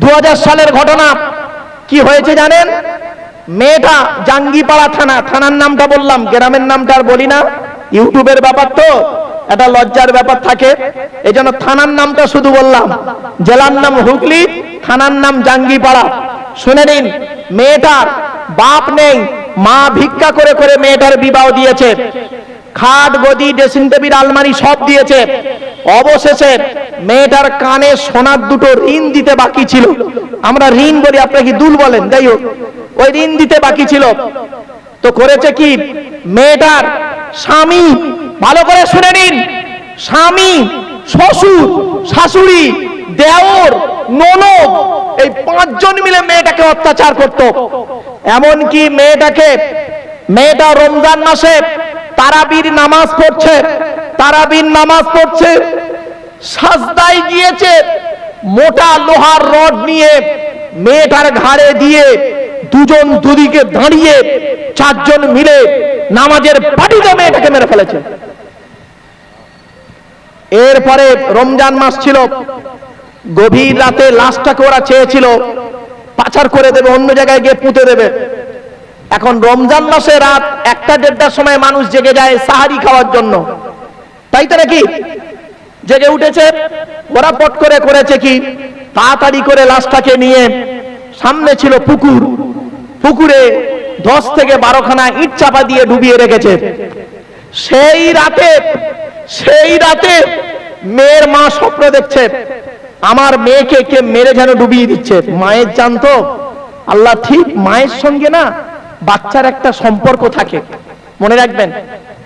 দু হাজার সালের ঘটনা কি হয়েছে জানেন? মেয়েটা জাঙ্গিপাড়া থানা, থানার নামটা বললাম, গ্রামের নামটা আর বলি না। ইউটিউবের ব্যাপার তো, একটা লজ্জার ব্যাপার থাকে। এই জন্য থানার নামটা শুধু বললাম। জেলার নাম হুগলি, থানার নাম জাঙ্গিপাড়া। শুনে নিন মেয়েটার বাপ নেই, মা ভিক্ষা করে করে মেয়েটার বিবাহ দিয়েছে। খাট, গদি ড্রেসিং টেবিল আলমারি সব দিয়েছে। অবশেষে মেয়েটার কানে সোনার দুটো ঋণ দিতে বাকি ছিল। আমরা ঋণ বলি আপনাকে দুল বলেন? যাই হোক, ওই ঋণ দিতে বাকি ছিল। তো করেছে কি? মেয়েটার স্বামী, ভালো করে শুনে নিন, স্বামী, শ্বশুর, শাশুড়ি, দেওর, ননদ, এই পাঁচজন মিলে মেয়েটাকে অত্যাচার করত। এমনকি মেয়েটাকে, মেয়েটা রমজান মাসে তারাবির নামাজ পড়ছে, তারাবির নামাজ পড়ছে। সাজদায় গিয়েছে, মোটা লোহার রড নিয়ে, মেয়েটার ঘাড়ে দিয়ে দুজন দুদিকে দাঁড়িয়ে চারজন মিলে নামাজের পাটিতে মেয়েটাকে মেরে ফেলেছে। এরপরে রমজান মাস ছিল, গভীর রাতে লাশটাকে ওরা চেয়েছিল, পাচার করে দেবে, অন্য জায়গায় গিয়ে পুঁতে দেবে। এখন রমজান মাসে রাত একটা দেড়টার সময় মানুষ জেগে যায় সাহারি খাওয়ার জন্য। তাই তো নাকি? জেগে উঠেছে। ওরা পট করে করেছে কি? তাড়াতাড়ি করে লাশটাকে নিয়ে সামনে ছিল পুকুর। পুকুরে দশ থেকে বারোখানা ইট চাপা দিয়ে ডুবিয়ে রেখেছে। সেই রাতে সেই রাতে মেয়ের মা স্বপ্ন দেখছে, আমার মেয়েকে কে মেরে যেন ডুবিয়ে দিচ্ছে। মায়ের জানতো আল্লাহ ঠিক মায়ের সঙ্গে না বাচ্চার একটা সম্পর্ক থাকে। মনে রাখবেন,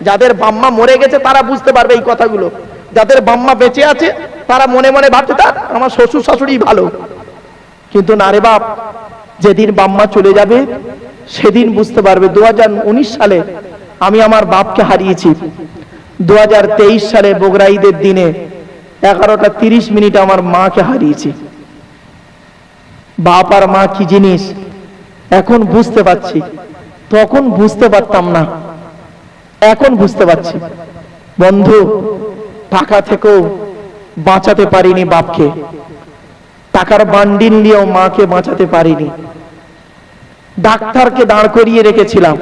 যাদের বাম্মা মরে গেছে তারা বুঝতে পারবে এই কথাগুলো। যাদের বাম্মা বেঁচে আছে, তারা মনে মনে ভাবছে তার আমার শ্বশুর শাশুড়ি ভালো। কিন্তু না রে বাপ, যেদিন বাম্মা চলে যাবে, সেদিন বুঝতে পারবে দু সালে আমি আমার বাপকে হারিয়েছি। দু সালে বগরা ঈদের দিনে এগারোটা তিরিশ মিনিট আমার মাকে হারিয়েছি। বাপ আর মা কি জিনিস? এখন বুঝতে পারছি। তখন বুঝতে পারতাম না। এখন বুঝতে পারছি। বন্ধু টাকা থেকেও বাঁচাতে পারিনি বাপকে। টাকার বান্ডিল নিয়েও মাকে বাঁচাতে পারিনি। ডাক্তারকে দাঁড় করিয়ে রেখেছিলাম।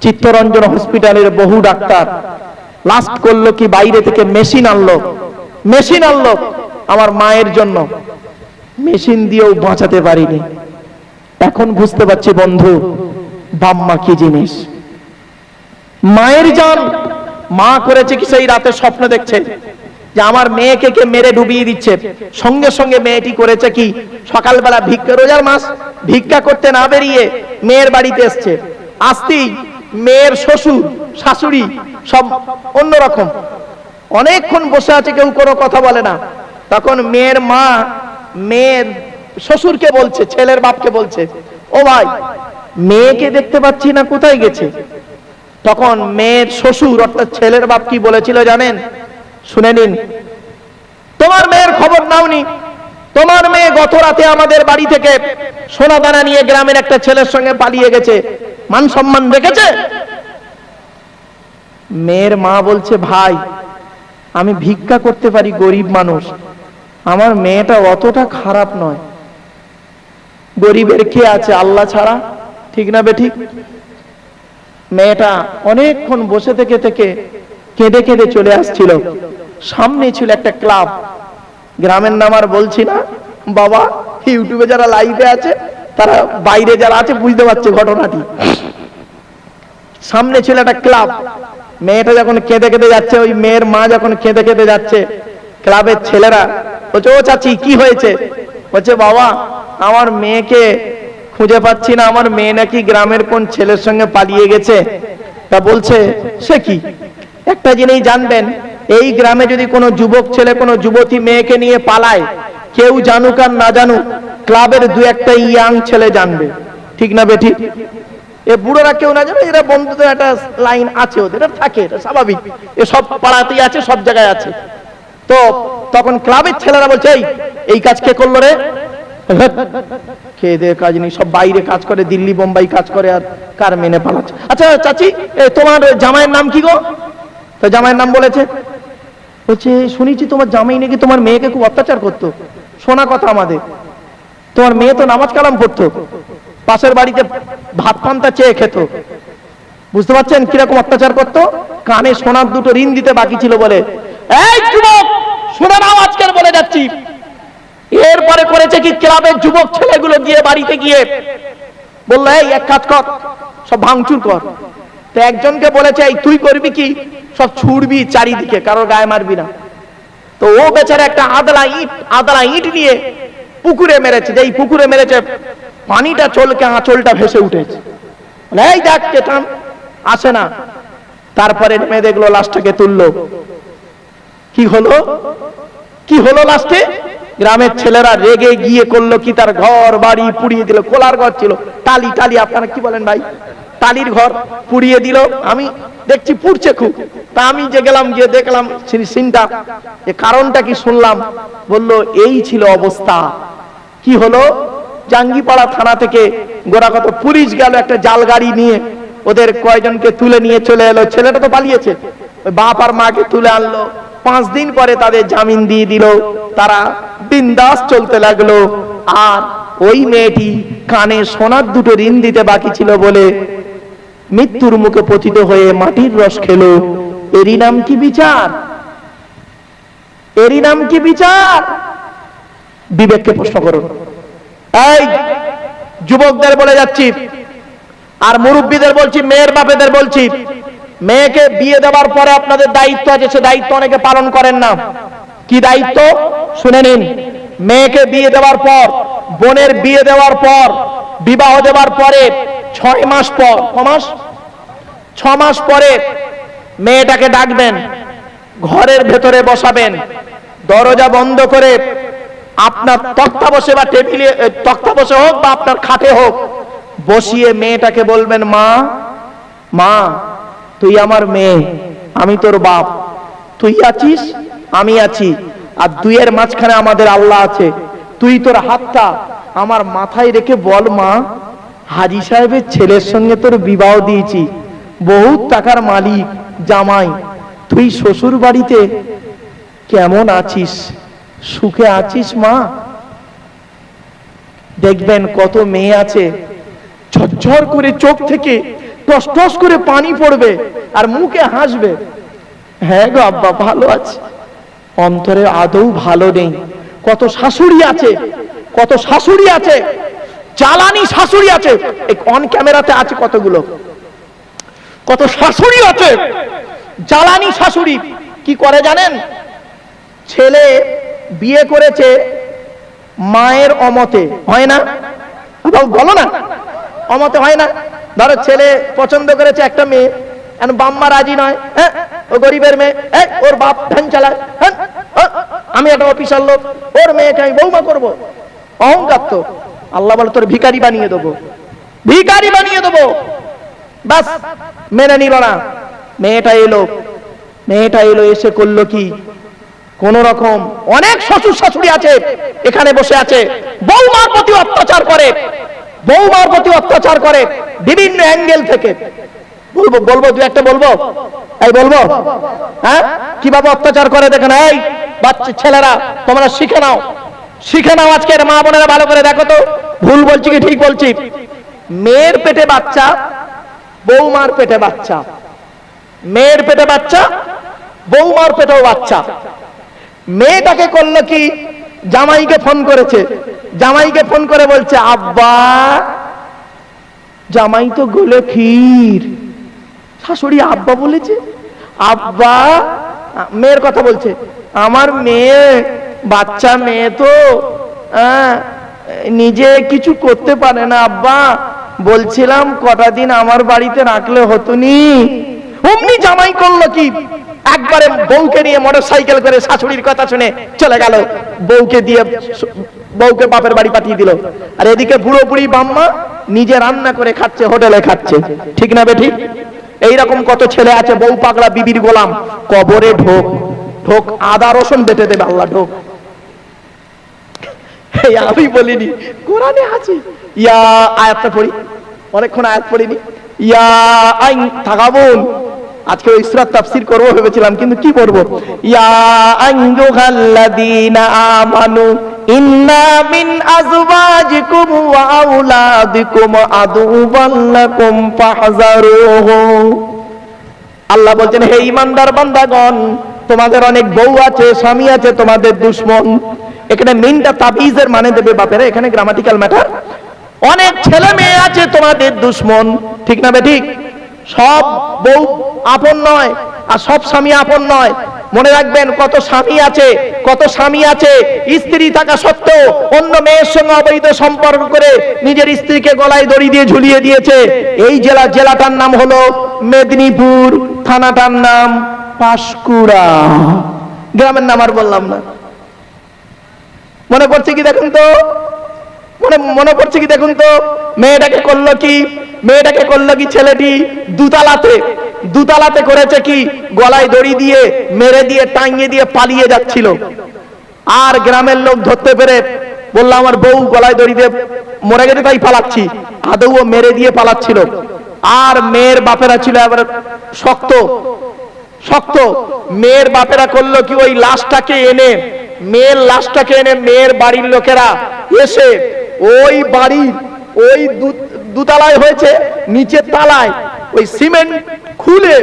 চিত্তরঞ্জন হসপিটালের বহু ডাক্তার লাস্ট করল কি বাইরে থেকে মেশিন আনলো। মেশিন আনলো আমার মায়ের জন্য। মেশিন দিয়েও বাঁচাতে পারিনি। এখন বুঝতে পারছি বন্ধু বাম্মা কি জিনিস। মায়ের জান মা করেছে কি সেই রাতে স্বপ্ন দেখছে? যে আমার মেয়েকে কে মেরে ডুবিয়ে দিচ্ছে? সঙ্গে সঙ্গে মেয়েটি করেছে কি? সকালবেলা ভিক্ষা, রোজার মাস, ভিক্ষা করতে না বেরিয়ে মেয়ের বাড়িতে এসছে। আসতেই মেয়ের শ্বশুর, শাশুড়ি, সব অন্যরকম। অনেকক্ষণ বসে আছে, কেউ কোনো কথা বলে না। তখন মেয়ের মা মেয়ের শ্বশুরকে বলছে, ছেলের বাপকে বলছে, ও ভাই, মেয়েকে দেখতে পাচ্ছি না, কোথায় গেছে? তখন মেয়ের শ্বশুর, অর্থাৎ ছেলের বাপ কি বলেছিল জানেন? শুনে নিন। তোমার মেয়ের খবর নাওনি। তোমার মেয়ে গত রাতে আমাদের বাড়ি থেকে সোনা দানা নিয়ে গ্রামের একটা ছেলের সঙ্গে পালিয়ে গেছে। মান সম্মান রেখেছে মেয়ের মা বলছে, ভাই, আমি ভিক্ষা করতে পারি গরিব মানুষ। আমার মেয়েটা অতটা খারাপ নয়। গরিবের কে আছে, আল্লাহ ছাড়া। ঠিক না বে ঠিক? মেয়েটা অনেকক্ষণ বসে থেকে থেকে কেঁদে কেঁদে চলে আসছিল। সামনে ছিল একটা ক্লাব। গ্রামের নাম আর বলছি না। বাবা, ইউটিউবে যারা লাইভে আছে, তারা বাইরে যারা আছে, বুঝতে পারছে ঘটনাটি। সামনে ছিল একটা ক্লাব। মেয়েটা যখন কেঁদে কেঁদে যাচ্ছে, ওই মেয়ের মা যখন কেঁদে কেঁদে যাচ্ছে, ক্লাবের ছেলেরা বলছে, ও চাচি, কি হয়েছে? বলছে, বাবা, আমার মেয়েকে খুঁজে পাচ্ছি না, আমার মেয়ে নাকি গ্রামের কোন ছেলের সঙ্গে পালিয়ে গেছে। তা বলছে, সে কি? একটা জিনিস জানবেন, এই গ্রামে যদি কোনো যুবক ছেলে, কোনো যুবতী মেয়েকে নিয়ে পালায়, কেউ জানুক আর না জানুক, ক্লাবের দু একটা ইয়াং ছেলে জানবে। ঠিক না বেঠিক এ বুড়োরা কেউ না জানে এরা বন্ধুদের একটা লাইন আছে ওদের থাকে, এটা স্বাভাবিক। এ সব পাড়াতেই আছে, সব জায়গায় আছে। তো তখন ক্লাবের ছেলেরা বলছে এই কাজ কে করল রে? খেয়ে দিয়ে কাজ নেই, সব বাইরে কাজ করে, দিল্লি, বোম্বাই কাজ করে আর কার মেনে পালাচ্ছে? আচ্ছা চাচি তোমার জামাইয়ের নাম কি গো? তো জামাইয়ের নাম বলেছে। বলছে, শুনেছি তোমার জামাই নাকি তোমার মেয়েকে খুব অত্যাচার করতো। শোনা কথা আমাদের। তোমার মেয়ে তো নামাজ কালাম পড়তো। পাশের বাড়িতে ভাত পান্তা চেয়ে খেত। বুঝতে পারছেন কীরকম অত্যাচার করতো? কানে সোনার দুটো ঋণ দিতে বাকি ছিল বলে। এই যুবক, শুনে নাও আজকের বলে যাচ্ছি। এরপরে করেছে কি? ক্লাবের যুবক ছেলেগুলো গিয়ে বাড়িতে গিয়ে বলল, এই, এক কাজ কর, সব ভাঙচুর কর। তো একজনকে বলেছে, এই, তুই করবি কি? সব ছুড়বি চারিদিকে, কারোর গায়ে মারবি না। তো ও বেচারা একটা আদলা ইট আদলা ইট নিয়ে পুকুরে মেরেছে। যে এই পুকুরে মেরেছে, পানিটা চলকে আঁচলটা ভেসে উঠেছে। এই দেখ কেটান আসে না। তারপরে নেমে দেখল, লাশটাকে তুললো। কি হলো? কি হলো লাস্টে গ্রামের ছেলেরা রেগে গিয়ে করল কি? তার ঘর, বাড়ি পুড়িয়ে দিল, কোলার ঘর ছিল। টালি টালি, আপনারা কি বলেন ভাই? টালির ঘর পুড়িয়ে দিল। আমি দেখছি পুড়ছে খুব। তা আমি যে গেলাম, গিয়ে দেখলাম সিনটা। যে কারণটা কি শুনলাম? বলল, এই ছিল অবস্থা। কি হলো? জাঙ্গিপাড়া থানা থেকে গোড়াকত পুলিশ গেল একটা জাল গাড়ি নিয়ে। ওদের কয়জনকে তুলে নিয়ে চলে এলো। ছেলেটা তো পালিয়েছে। বাপ আর মাকে তুলে আনলো। পাঁচ দিন পরে তাদের জামিন দিয়ে দিল। তারা বিন্দাস চলতে লাগল। আর ওই মেয়েটি কানে সোনার দুটো ঋণ দিতে বাকি ছিল বলে মৃত্যুর মুখে পতিত হয়ে মাটির রস খেলো। এরই নাম কি বিচার? এরই নাম কি বিচার? বিবেককে প্রশ্ন করুন। এই, যুবকদের বলে যাচ্ছি, আর মুরব্বীদের বলছি, মেয়ের বাপেদের বলছি, মেয়েকে বিয়ে দেওয়ার পরে আপনাদের দায়িত্ব আছে, সে দায়িত্ব অনেকে পালন করেন না। কি দায়িত্ব? শুনে নিন। মেয়েকে বিয়ে দেওয়ার পর, বোনের বিয়ে দেওয়ার পর, বিবাহ দেওয়ার পরে ছয় মাস পর, ক মাস? ছ মাস পরে মেয়েটাকে ডাকবেন, ঘরের ভেতরে বসাবেন, দরজা বন্ধ করে আপনার তক্তা বসে বা টেবিলে তক্তা বসে হোক বা আপনার খাটে হোক, বসিয়ে মেয়েটাকে বলবেন, মা মা, তুই আমার মেয়ে, আমি তোর বাপ। তুই আছিস? আমি আছি। আর দুইয়ের মাঝখানে আমাদের আল্লাহ আছে। তুই তোর হাতটা আমার মাথায় রেখে বল, মা, হাজি সাহেবের ছেলের সঙ্গে তোর বিবাহ দিয়েছি। বহুত টাকার মালিক, জামাই। তুই শ্বশুর বাড়িতে কেমন আছিস? সুখে আছিস, মা? দেখবেন কত মেয়ে আছে, ঝরঝর করে চোখ থেকে টস টস করে পানি পড়বে আর মুখে হাসবে। হ্যাঁ গো আব্বা, ভালো আছে। অন্তরে আদৌ ভালো নেই। কত শাশুড়ি আছে, কত শাশুড়ি আছে, জ্বালানি শাশুড়ি আছে। অন ক্যামেরাতে আছে কতগুলো? কত শাশুড়ি আছে, জ্বালানি শাশুড়ি। কি করে জানেন? ছেলে বিয়ে করেছে মায়ের অমতে। হয় না? বলো না। অমতে হয় না? ধরো ছেলে পছন্দ করেছে একটা মেয়ে বাম্মা রাজি নয় হ্যাঁ? ও গরিবের মেয়ে ওর বাপ ভ্যান চালায় হ্যাঁ আমি একটা অফিসার লোক, ওর মেয়েকে আমি বৌমা করব। অহংকার তো। আল্লাহ বলে, তোর ভিখারি বানিয়ে দেবো। ভিখারি বানিয়ে দেবো। বাস মেনে নিল না। মেয়েটা এলো। মেয়েটা এলো, এসে করল কি? কোন রকম অনেক শ্বশুর শাশুড়ি আছে, এখানে বসে আছে। বৌমার প্রতি অত্যাচার করে। বৌমার প্রতি অত্যাচার করে বিভিন্ন অ্যাঙ্গেল থেকে। বলব বলব, দু একটা বলব? এই বলব? হ্যাঁ? কীভাবে অত্যাচার করে দেখেন? এই বাচ্চা ছেলেরা, তোমরা শিখে নাও। শিখে নাও আজকের মা বোনেরা, ভালো করে দেখো তো। ভুল বলছি কি ঠিক বলছি? মেয়ের পেটে বাচ্চা, বৌমার পেটে বাচ্চা। মেয়ের পেটে বাচ্চা, বৌমার পেটেও বাচ্চা। মেয়েটাকে করল কি? জামাইকে ফোন করেছে। জামাইকে ফোন করে বলছে, আব্বা, জামাই তো গোলে ক্ষীর। শাশুড়ি আব্বা বলেছে। আব্বা মেয়ের কথা বলছে। আমার মেয়ে বাচ্চা মেয়ে তো আহ, নিজে কিছু করতে পারে না আব্বা। বলছিলাম কটা দিন আমার বাড়িতে রাখলে হতো নি অমনি জামাই করল কি? একবারে বউকে নিয়ে মোটর সাইকেল করে শাশুড়ির কথা শুনে চলে গেল। বউকে দিয়ে বউকে বাপের বাড়ি পাঠিয়ে দিল। আর এদিকে বুড়ো বুড়ি বাম্মা নিজে রান্না করে খাচ্ছে হোটেলে খাচ্ছে। ঠিক না বেঠিক এইরকম কত ছেলে আছে, বউ পাগলা, বিবির গোলাম, কবরে ঢোক ঢোক, আদা, রসুন বেটে দেবে, আল্লাহ ঢোক। আমি বলিনি, কোরআনে ইয়া আয়াতটা পড়ি, অনেকক্ষণ আয়াত পড়িনি। ইয়া আইন থাকাবুন আজকে ইসরাত তাফসীর করব ভেবেছিলাম, কিন্তু কি করব ইয়া আইয়ুহাল্লাযীনা আমানু, ইন্না মিন আজওয়াজিকুম ওয়া আওলাদিকুম আদুওয়ান লাকুম আল্লাহ বলছেন, হে ইমানদার বান্দাগণ, তোমাদের অনেক বউ আছে, স্বামী আছে, তোমাদের দুশ্মন। এখানে মিনটা তাবিজের মানে দেবে বাপেরা, এখানে গ্রামাটিক্যাল ম্যাটার অনেক ছেলে মেয়ে আছে, তোমাদের দুশ্মন। ঠিক না বে ঠিক? সব বউ আপন নয়, আর সব স্বামী আপন নয়। মনে রাখবেন, কত স্বামী আছে, কত স্বামী আছে, স্ত্রী থাকা সত্ত্বেও অন্য মেয়ের সঙ্গে অবৈধ সম্পর্ক করে নিজের স্ত্রীকে গলায় দড়ি দিয়ে ঝুলিয়ে দিয়েছে। এই জেলা, জেলাটার নাম হলো মেদিনীপুর, থানাটার নাম পাঁশকুড়া। গ্রামের নাম আর বললাম না। মনে পড়ছে কি দেখুন তো? মনে মনে পড়ছে কি দেখুন তো? মেয়েটাকে করল কি? মেয়েটাকে করল কি ছেলেটি? দুতালাতে। দুতালাতে করেছে কি? গলায় দড়ি দিয়ে, মেরে দিয়ে, টাঙিয়ে দিয়ে পালিয়ে যাচ্ছিল। আর গ্রামের লোক ধরতে পেরে বলল, আমার বউ গলায় দড়ি দিয়ে মরে গেছে, তাই পালাচ্ছি। আদৌ মেরে দিয়ে পালাচ্ছিল। আর মেয়ের বাপেরা ছিল এবার শক্ত। শক্ত। মেয়ের বাপেরা করল কি? ওই লাশটাকে এনে, মেয়ের লাশটাকে এনে মেয়ের বাড়ির লোকেরা এসে ওই বাড়ির ওই দুতলায় হয়েছে, নিচের তালায়। ওই সিমেন্ট খুলে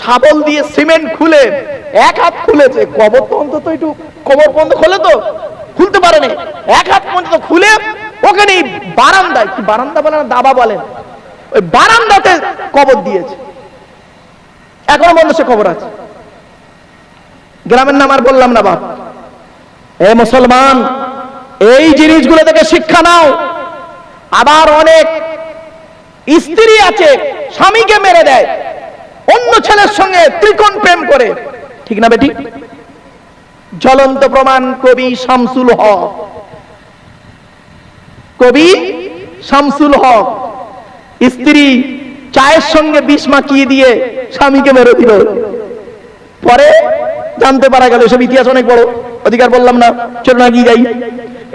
শাবল দিয়ে সিমেন্ট খুলে, এক হাত খুলেছে। কবর তো অন্তত একটু কবর পর্যন্ত খোলে তো? খুলতে পারেনি। এক হাত পর্যন্ত খুলে ওখানে বারান্দায়, কি বারান্দা বলে না, দাবা বলেন ওই বারান্দাতে কবর দিয়েছে। এখনও বন্ধ সে খবর আছে। গ্রামের নাম আর বললাম না বাপ। এ মুসলমান এই জিনিসগুলো থেকে শিক্ষা নাও। আবার অনেক স্ত্রী আছে, স্বামীকে মেরে দেয়, অন্য ছেলের সঙ্গে ত্রিকোণ প্রেম করে। ঠিক না বেটি? জ্বলন্ত প্রমাণ কবি শামসুল হক। কবি শামসুল হক স্ত্রী চায়ের সঙ্গে বিষ মাখিয়ে দিয়ে স্বামীকে মেরে দিল। পরে জানতে পারা গেল সব ইতিহাস অনেক বড়। অধিকার বললাম না, চলো না গিয়ে যাই।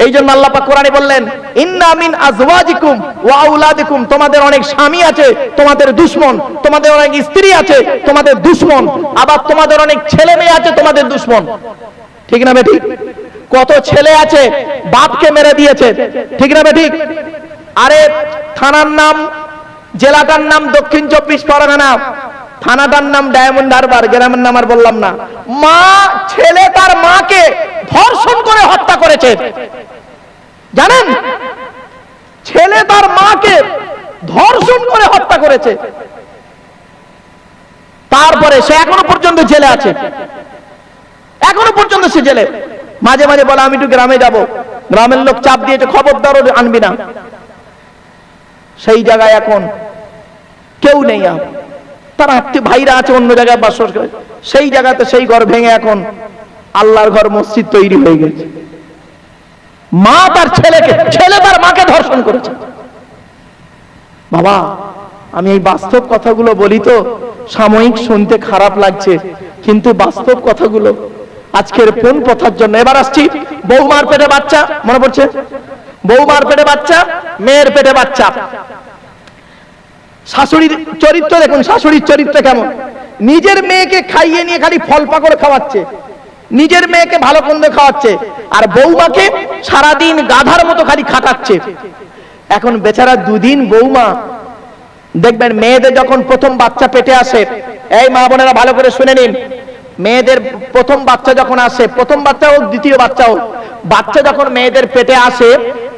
এই জন্য আল্লাহ পাক কোরআনে বললেন, ইন্না মিন আজওয়াজিকুম ওয়া আউলাদিকুম তোমাদের অনেক স্বামী আছে, তোমাদের দুশমন, তোমাদের অনেক স্ত্রী আছে, তোমাদের দুশমন। আবার তোমাদের অনেক ছেলে মেয়ে আছে, তোমাদের দুশমন। ঠিক না বেঠিক? কত ছেলে আছে, বাপকে মেরে দিয়েছে। ঠিক না বেঠিক? আরে থানার নাম, জেলাটার নাম দক্ষিণ চব্বিশ পরগনা। থানাটার নাম ডায়মন্ড হারবার, গ্রামের নাম আর বললাম না। মা, ছেলে তার মাকে ধর্ষণ করে হত্যা করেছে। জানেন? ছেলে তার মাকে ধর্ষণ করে হত্যা করেছে। তারপরে সে এখনও পর্যন্ত জেলে আছে। এখনও পর্যন্ত সে জেলে। মাঝে মাঝে বলে, আমি একটু গ্রামে যাব। গ্রামের লোক চাপ দিয়েছে খবরদারও আনবি না। সেই জায়গায় এখন কেউ নেই আর। তার আত্মীয় ভাইরা আছে, অন্য জায়গায় বাস করে। সেই জায়গাতে সেই ঘর ভেঙে এখন আল্লাহর ঘর মসজিদ তৈরি হয়ে গেছে। মা তার ছেলেকে, ছেলে তার মাকে ধর্ষণ করেছে। বাবা, আমি এই বাস্তব কথাগুলো বলি তো, সাময়িক শুনতে খারাপ লাগছে, কিন্তু বাস্তব কথাগুলো আজকের কোন কথার জন্য? এবার আসছি, বৌমার পেটে বাচ্চা, মনে পড়ছে? বৌমার পেটে বাচ্চা, মেয়ের পেটে বাচ্চা। শাশুড়ির চরিত্র দেখুন, শাশুড়ির চরিত্র কেমন? নিজের মেয়েকে খাইয়ে নিয়ে খালি ফল পাকড় খাওয়াচ্ছে, নিজের মেয়েকে ভালো কন্দ খাওয়াচ্ছে, আর বৌমাকে সারাদিন গাধার মতো খালি খাটাচ্ছে। এখন বেচারা দুদিন বৌমা দেখবেন মেয়েদের যখন প্রথম বাচ্চা পেটে আসে, এই মা বোনেরা ভালো করে শুনে নিন, মেয়েদের প্রথম বাচ্চা যখন আসে, প্রথম বাচ্চা হোক, দ্বিতীয় বাচ্চা হোক, বাচ্চা যখন মেয়েদের পেটে আসে,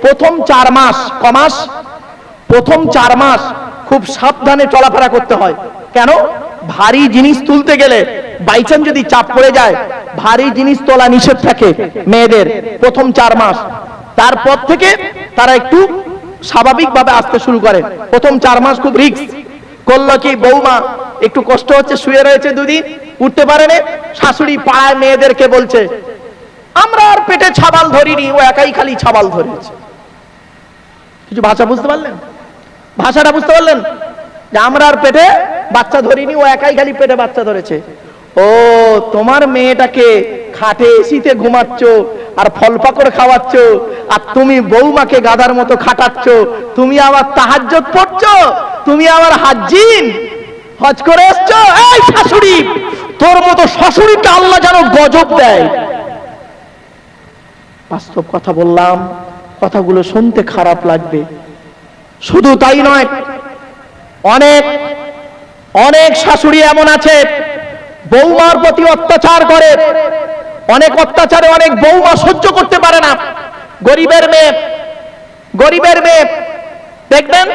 প্রথম চার মাস কমাস প্রথম চার মাস খুব সাবধানে চলাফেরা করতে হয়। কেন? ভারী জিনিস তুলতে গেলে বাইচান যদি চাপ পড়ে যায়, ভারী জিনিস তোলা নিষেধ থাকে মেয়েদের প্রথম চার মাস। তারপর থেকে তারা একটু স্বাভাবিকভাবে আসতে শুরু করে। প্রথম চার মাস খুব রিক্স করল কি বৌমা, একটু কষ্ট হচ্ছে, শুয়ে রয়েছে দুদিন, উঠতে পারে না। শাশুড়ি পাড়ায় মেয়েদেরকে বলছে, আমরা আর পেটে ছাবাল ধরিনি, ও একাই খালি ছাবাল ধরেছে। কিছু ভাষা বুঝতে পারলেন? ভাষাটা বুঝতে পারলেন? যে আমরা আর পেটে বাচ্চা ধরিনি, ও একাই খালি পেটে বাচ্চা ধরেছে। ও, তোমার মেয়েটাকে খাটে এসিতে ঘুমাচ্ছ আর ফল পাকড় খাওয়াচ্ছ আর তুমি বৌমাকে গাদার মতো খাটাচ্ছ। তুমি আবার তাহাজ্জত পড়ছো? তুমি আবার হাজিন হজ করে এসছো? এই শাশুড়ি, তোর মতো শাশুড়িকে আল্লাহ যেন গজব দেয়। বাস্তব কথা বললাম, কথাগুলো শুনতে খারাপ লাগবে। শুধু তাই নয়, অনেক অনেক শাশুড়ি এমন আছে, বৌমার প্রতি অত্যাচার করে, অনেক অত্যাচারে অনেক বৌমা সহ্য করতে পারে না। গরিবের মেয়ে গরিবের মেয়ে, দেখবেন?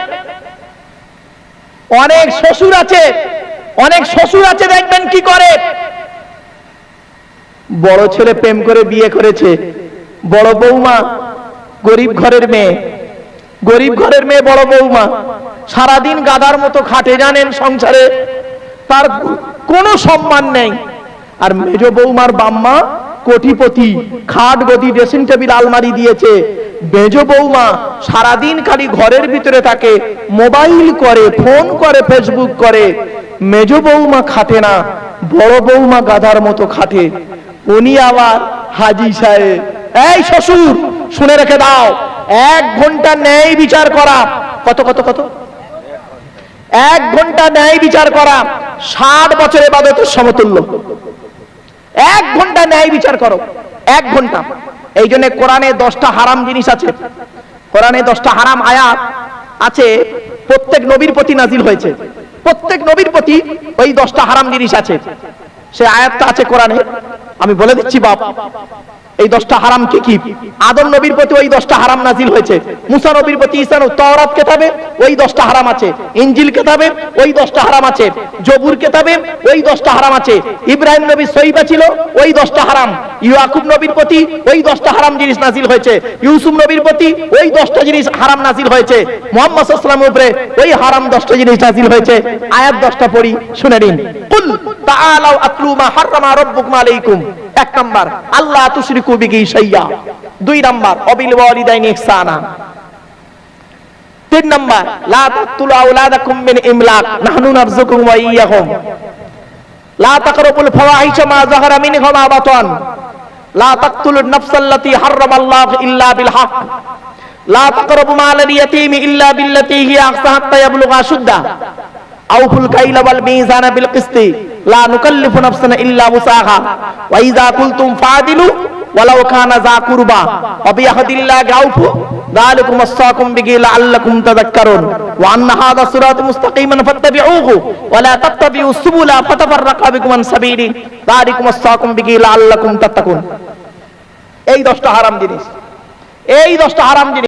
অনেক শ্বশুর আছে, অনেক শ্বশুর আছে, দেখবেন কি করে? বড় ছেলে প্রেম করে বিয়ে করেছে, বড় বৌমা গরিব ঘরের মেয়ে গরিব ঘরের মেয়ে বড় বৌমা, সারাদিন গাদার মতো খাটে জানেন সংসারে, তার কোনো সম্মান নেই। আর মেজ বৌমার বাম্মা কোটিপতি, খাট গদি ড্রেসিং টেবিল আলমারি দিয়েছে। মেজ বৌমা সারাদিন খালি ঘরের ভিতরে থাকে, মোবাইল করে, ফোন করে, ফেসবুক করে। মেজ বৌমা খাটে না, বড় বৌমা গাধার মতো খাটে। উনি আবার হাজি সাহেব। এই শ্বশুর, শুনে রেখে দাও। এক ঘণ্টা ন্যায় বিচার করা। কত কত কত? এক ঘণ্টা ন্যায় বিচার করা। ষাট বছরের বাদতের সমতুল্য। এক ঘণ্টা ন্যায় বিচার করো। এক ঘণ্টা। এই জন্য কোরআনে দশটা হারাম জিনিস আছে। কোরআনে দশটা হারাম আয়াত আছে। প্রত্যেক নবীর প্রতি নাজিল হয়েছে। প্রত্যেক নবীর প্রতি ওই দশটা হারাম জিনিস আছে। সে আয়াতটা আছে কোরআনে। আমি বলে দিচ্ছি, বাপ। এই দশটা হারাম কি কি? আদম নবীর প্রতি ওই দশটা হারাম নাজিল হয়েছে। মুসা নবীর প্রতি ঈসা তওরাত কেতাবে ওই দশটা হারাম আছে। ইনজিল কেতাবে ওই দশটা হারাম আছে। জবুর কেতাবে ওই দশটা হারাম আছে। ইব্রাহিম নবী সহিবা ছিল? ওই দশটা হারাম। ইয়াকুব নবীর প্রতি ওই দশটা হারাম জিনিস নাজিল হয়েছে। ইউসুফ নবীর প্রতি ওই দশটা জিনিস হারাম নাজিল হয়েছে। মোহাম্মদ সাল্লামের উপরে ওই হারাম দশটা জিনিস নাজিল হয়েছে। আয়াত দশটা পড়ি, শুনে নিন। কুল তাআলাউ আতলু মা হাররামা রাব্বুকুম আলাইকুম। এক নাম্বার, আল্লাহ তুশরিকু বিহি শাইয়া। দুই নাম্বার, অবিল ওয়ালিদাইনি ইহসানা। তিন নাম্বার, লা তাকতুলু আওলাদাকুম মিন ইমলাক, নাহনু নারযুকুম ওয়া ইয়্যাহুম লা তাকরাবুল ফাওয়াহিশা মা যাহারা মিনহা মা বাতান। লা তাকতুলুন নাফসাল্লাতী হাররামাল্লাহু ইল্লা বিল হক। লা তাকরাবু মালাল ইয়াতীমি ইল্লা বিল্লাতী হিয়া আহসান হাত্তা ইয়াবলুগা আশুদ্দা আউফুল কাইলা ওয়াল মিজানা বিল কিসতি। লা নুকাল্লিফু নাফসান ইল্লা মুসাহা ওয়া ইযা কুলতুম ফাদিলু ওয়ালাউ কানা যা কুরবা। ওয়া বিয়াহদিল্লাহ গাউফু যালিকুম আসাকুম বিহি লাআল্লাকুম তাযাক্কারুন। ওয়া আন্না হাযা সিরাতুম মুস্তাকিমান ফাত্তাবিউহু। ওয়া লা তাত্তাবিউ সুবুলা ফাতাফাররাকা বিকুম আন সাবিলি। যালিকুম আসাকুম বিহি লাআল্লাকুম তাত্তাকুন। এই 10টা হারাম জিনিস। এই 10টা হারাম জিনিস।